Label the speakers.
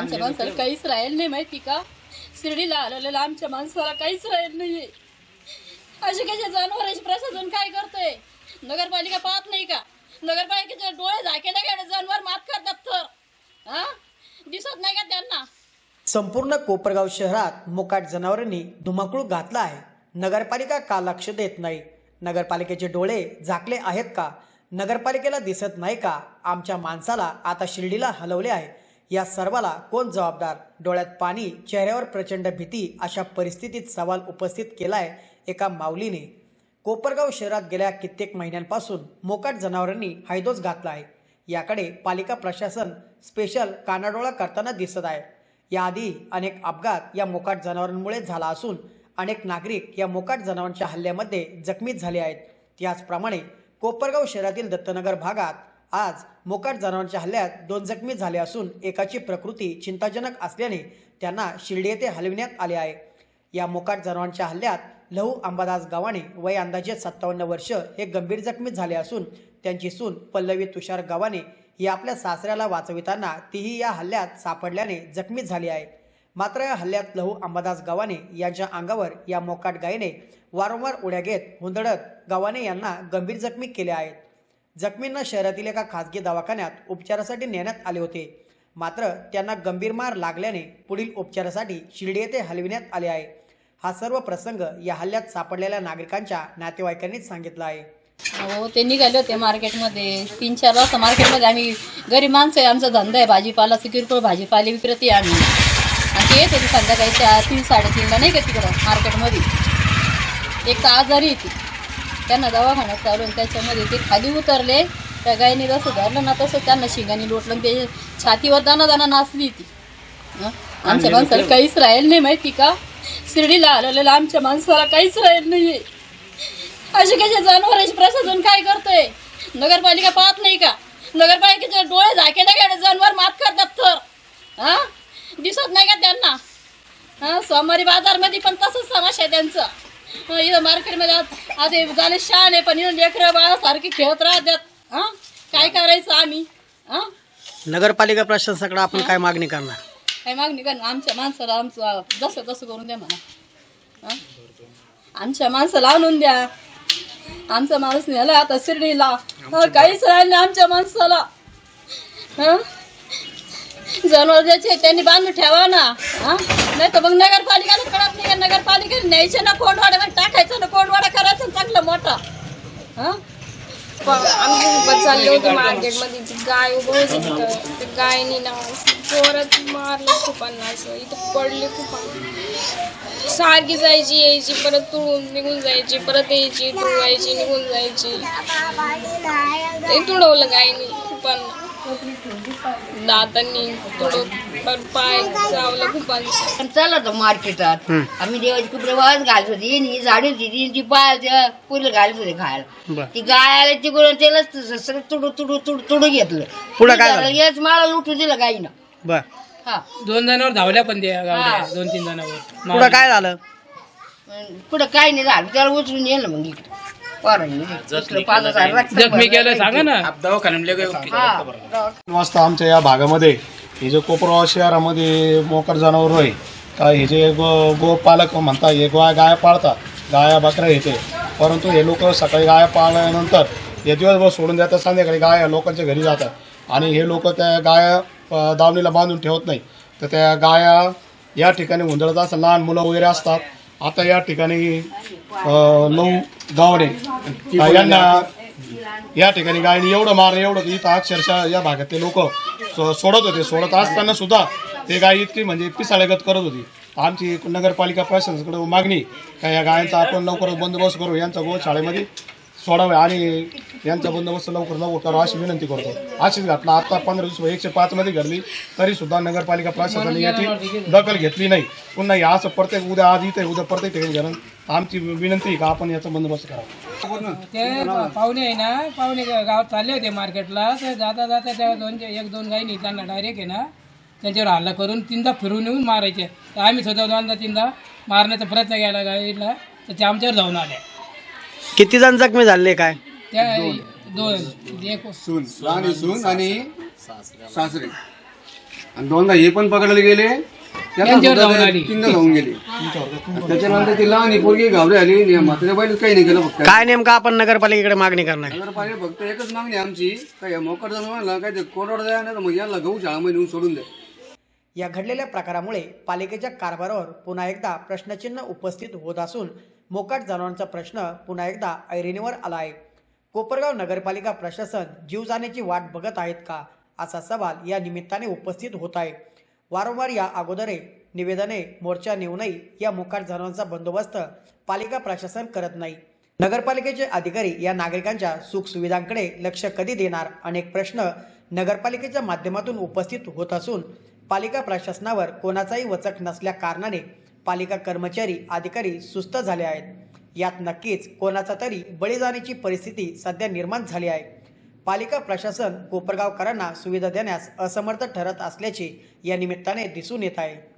Speaker 1: आमच्या माणसाला काहीच राहील नाही माहिती का? शिर्डीला आलेलं आमच्या माणसाला काहीच राहील नाही. असे कसे जनावरांचे प्रशासन काय करतोय? नगरपालिका पाहत नाही का? नगरपालिकेचे डोळे झाकेले गेले जनावर मात करतात तर. हा? दिसत नाही का त्यांना?
Speaker 2: संपूर्ण कोपरगाव शहरात मोकाट जनावरांनी धुमाकूळ घातला आहे. नगरपालिका का लक्ष देत नाही? नगरपालिकेचे डोळे झाकले आहेत का? नगरपालिकेला दिसत नाही का? आमच्या माणसाला आता शिर्डीला हलवले आहे. या सर्वाला कोण जबाबदार? डोळ्यात पाणी चेहऱ्यावर प्रचंड भीती अशा परिस्थितीत सवाल उपस्थित केलाय एका माऊलीने. कोपरगाव शहरात गेल्या कित्येक महिन्यांपासून मोकाट जनावरांनी हैदोस घातला आहे. याकडे पालिका प्रशासन स्पेशल कानाडोळा करताना दिसत आहे. याआधी अनेक अपघात या मोकाट जनावरांमुळे झाला असून अनेक नागरिक या मोकाट जनावरांच्या हल्ल्यामध्ये जखमी झाले आहेत. त्याचप्रमाणे कोपरगाव शहरातील दत्तनगर भागात आज मोकाट जनावरांच्या हल्ल्यात दोन जखमी झाले असून एकाची प्रकृती चिंताजनक असल्याने त्यांना शिर्डी येथे हलविण्यात आले आहे. या मोकाट जनावरांच्या हल्ल्यात लहू अंबादास गव्हाणे वय अंदाजे सत्तावन्न वर्ष हे गंभीर जखमी झाले असून त्यांची सून पल्लवी तुषार गव्हाणे ही आपल्या सासऱ्याला वाचविताना तीही या हल्ल्यात सापडल्याने जखमी झाली आहे. मात्र या हल्ल्यात लहू अंबादास गव्हाणे यांच्या अंगावर या मोकाट गायीने वारंवार उड्या घेत हुंदडत गव्हाणे यांना गंभीर जखमी केले आहेत. जखमींना शहरातील एका खासगी दवाखान्यात उपचारासाठी नेण्यात आले होते. मात्र त्यांना गंभीर मार लागल्याने पुढील उपचारासाठी शिर्डी येथे हलविण्यात आले आहे. हा सर्व प्रसंग या हल्ल्यात सापडलेल्या नागरिकांच्या नातेवाईकांनीच सांगितला आहे.
Speaker 1: हो ते निघाले होते मार्केटमध्ये. तीन चार वाजता मार्केटमध्ये आम्ही गरीब माणसं आहे आमचा धंदा आहे भाजीपाला किरकोळ भाजीपाले विक्रते आम्ही. आणि ते येत संध्याकाळी चार तीन साडेतीनला नाही का तिकडं मार्केटमध्ये. एक तर आजारी येते त्यांना दवाखान्यात चालू आहे. त्याच्यामध्ये ते खाली उतरले. त्या गायीने जसं धरलं ना तसं त्यांना शिंगाने लोटलं ते छातीवर दाना दाना नाचली ती? आमच्या माणसाला काहीच राहील नाही माहिती का? शिर्डीला आलेलं आमच्या माणसाला काहीच राहील नाही असे कसे जनावरांचे प्रशासन काय करतोय? नगरपालिका पाहत नाही का? नगरपालिकेचे डोळे झाकेले गेले जनावर मात करतात तर. हा? दिसत नाही का त्यांना? हा? सोमवारी बाजारमध्ये पण तसंच समस्या आहे त्यांचं. इथं मार्केटमध्ये आता हे झाले शान आहे पण इथं लेकरं बाळासारखे खेळत राहतात. हा? काय करायचं आम्ही? हा?
Speaker 2: नगरपालिका प्रशासनाकडे आपण काय मागणी करणार?
Speaker 1: काय मागणी कर आमच्या माणसाला आमचं जसं तसं करून द्या म्हणा. हं? आमच्या माणसाला आणून द्या. आमचा माणूस नेला आता शिर्डीला. हं, काहीच राहिलं नाही आमच्या माणसाला. हं? जनावर ज्याचे त्यांनी बांधून ठेवा ना. हं? नाही तर मग नगरपालिकाला कळत नाही. का नगरपालिकेने न्यायचे ना कोंडवाड्यामध्ये टाकायचं ना कोंडवाडा करायचा चांगला मोठा. हं?
Speaker 3: आम्ही चालले होते मार्केटमध्ये ती गाय उभं होती तिथं ते गायनी ना जोरात मारलं खूपांना असं. इथं पडले खूप सारखी जायची यायची परत तुळून निघून जायची परत यायची तुळवायची निघून जायची. ते तुडवलं गायनी खूपांना. दातांनी परत पाय चावलं खूपांचं
Speaker 4: पण चालला होता मार्केटात. आम्ही देवाची कपडे वाळत घालत होती. ही झाडी होती ती ती पायाच्या पुरीला घालत होते खायला. ती गाय आली तिकडून त्यालाच सगळं तुडू तुडू तुडू तुडू घेतलं.
Speaker 2: पुढं काय झालं?
Speaker 4: याच माळा लुटू दिला गाईनं
Speaker 2: बर.
Speaker 4: हा.
Speaker 5: दोन जणांवर धावल्या पण त्या. गावड्या दोन तीन जणांवर
Speaker 2: पुढं काय झालं?
Speaker 4: पुढं काय नाही झालं. त्याला उचलून येलं मग इकडं.
Speaker 5: जखमी. केलं सांगा ना.
Speaker 6: वाजता आमच्या या भागामध्ये हे जे कोपरगाव शहरामध्ये मोकर जनावर आहे का हे जे गो गोपालक म्हणतात हे गाय गाया पाळतात गाया बकऱ्या येते. परंतु हे लोक सकाळी गाया पाळल्यानंतर हे दिवसभर सोडून देतात संध्याकाळी गाया लोकांच्या घरी जातात. आणि हे लोक त्या गाया दावणीला बांधून ठेवत नाही. तर त्या गाया या ठिकाणी हुंदडत असतात लहान मुलं वगैरे असतात आता या ठिकाणी नऊ गावडे यांना या ठिकाणी गायनी एवढं मार एवढं इथं अक्षरशः या भागातले लोक सोडत होते. सोडत असताना सुद्धा ते गाय इतकी म्हणजे पिसाळ्यागत करत होती. आमची नगरपालिका प्रशासनाकडे मागणी का या गायांचा आपण लवकरच बंदोबस्त करू यांचा गोशाळेमध्ये. सोडावे आणि यांचा बंदोबस्त लवकर लवकर करू अशी विनंती करतो. अशीच घटना आता पंधरा दिवस एकशे पाच मध्ये घडली तरी सुद्धा नगरपालिका प्रशासनाने याची दखल घेतली नाही. पुन्हा या असं प्रत्येक उद्या आज इथे उद्या प्रत्येक ठिकाणी घडून आमची विनंती का आपण याचा बंदोबस्त करावा?
Speaker 5: ते पाहुणे आहे ना पाहुणे गावात चालले होते मार्केटला. तर जाता जाता त्या दोन एक दोन गायी त्यांना डायरेक्ट आहे ना त्यांच्यावर हल्ला करून तीनदा फिरून येऊन मारायचे. तर आम्ही स्वतः दोनदा तीनदा मारण्याचा प्रयत्न केला गाईला तर ते आमच्यावर जाऊन आले.
Speaker 2: किती जण जखमी झाले काय?
Speaker 5: त्या दोन. एक
Speaker 7: सून. लहानी सून आणि सासरे. आणि दोनदा हे पण पकडले गेले. त्यांना
Speaker 5: त्यांच्यावर
Speaker 7: सुद्धा
Speaker 5: धावून
Speaker 7: ते
Speaker 5: आली.
Speaker 7: तीनदा जाऊन गेले. त्याच्यानंतर ती लहान पोरगी घाबरी आली. म्हाताऱ्या बैल काही नाही केलं फक्त.
Speaker 2: काय नेमकं आपण नगरपालिकेकडे मागणी करणार?
Speaker 7: नगरपालिका फक्त एकच मागणी आहे आमची. काय मोकर जनावरांना काय ते कोरड द्या नाही तर मग याला गहू शाळामध्ये नेऊन सोडून द्या.
Speaker 2: या घडलेल्या प्रकारामुळे पालिकेच्या कारभारावर पुन्हा एकदा प्रश्नचिन्ह उपस्थित होत असून मोकाट जनावरांचा प्रश्न पुन्हा एकदा ऐरणीवर आला आहे कोपरगाव नगरपालिका प्रशासन जीव जाण्याची वाट बघत आहेत का? असा सवाल या निमित्ताने उपस्थित होत आहे वारंवार या अगोदरे निवेदने मोर्चा नेऊनही या मोकाट जनावरांचा बंदोबस्त पालिका प्रशासन करत नाही. नगरपालिकेचे अधिकारी या नागरिकांच्या सुखसुविधांकडे लक्ष कधी देणार? अनेक प्रश्न नगरपालिकेच्या माध्यमातून उपस्थित होत असून पालिका प्रशासनावर कोणाचाही वचक नसल्या कारणाने पालिका कर्मचारी अधिकारी सुस्त झाले आहेत. यात नक्कीच कोणाचा तरी बळी जाण्याची परिस्थिती सध्या निर्माण झाली आहे. पालिका प्रशासन कोपरगावकरांना सुविधा देण्यास असमर्थ ठरत असल्याचे या निमित्ताने दिसून येत आहे.